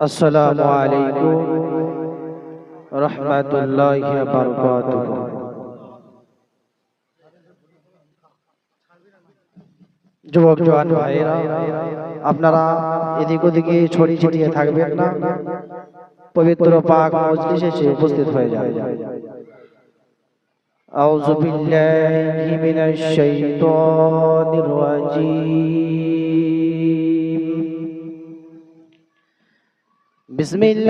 السلام عليكم ورحمة الله وبركاته যুবক জওয়ান ভাইরা আপনারা এদিক ওদিকে ছড়িয়ে ছিটিয়ে থাকবেন না পবিত্র পাক মজলিসে এসে উপস্থিত হয়ে যাবে أعوذ بالله من الشيطان الرجيم بسم الله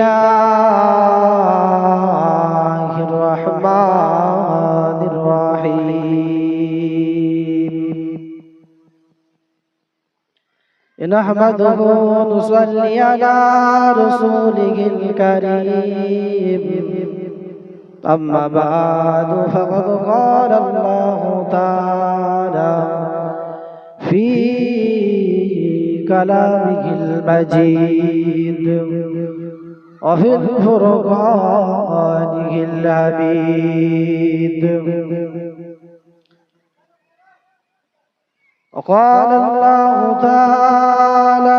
الرحمن الرحيم. نحمده ونصلي على رسوله الكريم. أما بعد فقد قال الله تعالى في كلامه المجيد. وفي الفرقانه الحميد وقال الله تعالى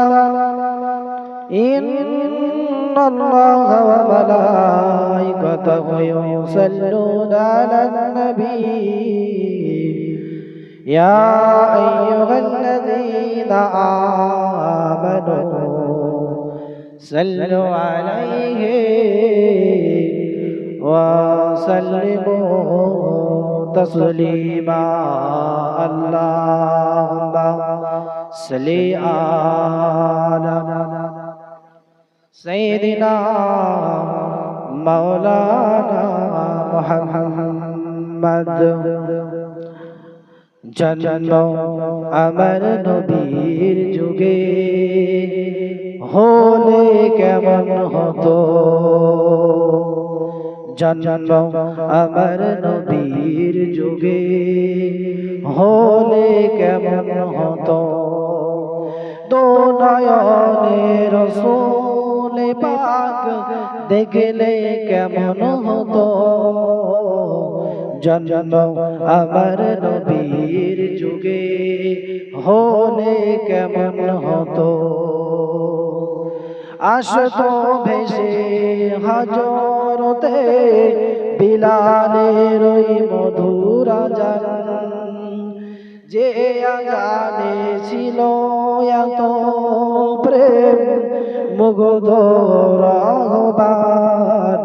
إن الله وملائكته يصلون على النبي. يا أيها الذين آمنوا صلوا عليه وسلموا تسليما اللهم صل على سيدنا مولانا محمد জন্ম আমার নবীর যুগে হলে কেমন হতো? জন্ম আমার নদীর যুগে হলে কেমন হতো? দো নয়নে রসুল পাক দেখলে কেমন হতো? জন্ম আমার নবীর যুগে হলে কেমন হতো? আসতো ভেসে হাজরতে বিলালের ওই মধুরা জান যে আজানে ছিল এত প্রেম মুগ্ধ রহবান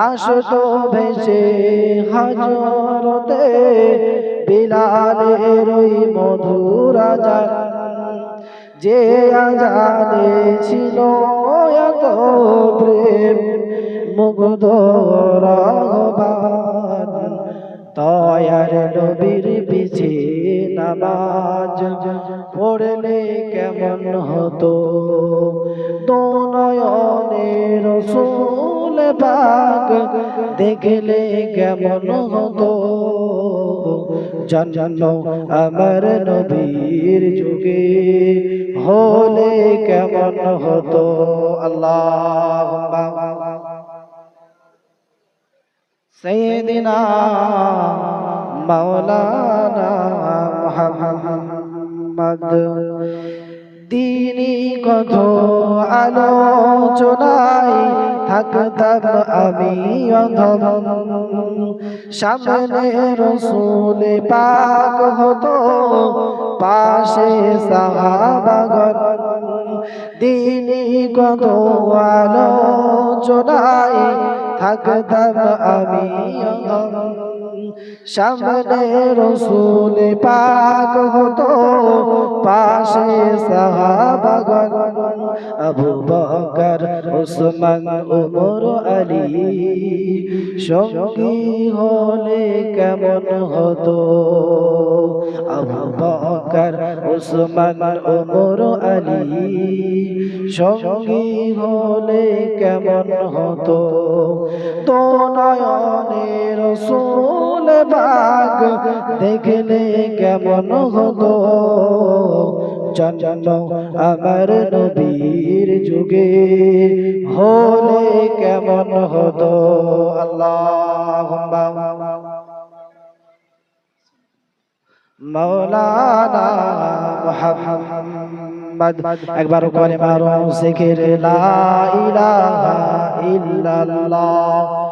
আসতো ভেসে হাজরতে বিলালের ওই মধুরা জান যে আজানে ছিল এত প্রেম, মুগ্ধ রহবান তয়ার নবীর পিছে নামাজ পড়লে কেমন হতো? দোনয়নে রসুল পাক দেখলে কেমন হতো? জন্ম আমার নবীর যুগে হলে কেমন হতো? আল্লাহ সৈদিনা মৌলানা মোহাম্মদ দিনী কত আলোচনায় থাকতাম আমি অধম সামনে রসুল পাক হতো, পাশে সাহাবাগন দিনী কত আলোচনায় থাকতাম আমি সামনে রসুল পাক হতো, পাশে সাহাবাগন আবু বকর উসমান উমর আলী সঙ্গী হলে কেমন হতো? আবু বকর উসমান উমর আলী সঙ্গী হলে কেমন হতো? তো নয়নে রসুল বাগ দেখলে কেমন হতো? চন্দ্র আমার নবীর যুগে হলে কেমন হতো? আল্লাহ মৌলানা মোহাম্মদ। একবার করে মারো শিখির লা ইলাহা ইল্লাল্লাহ।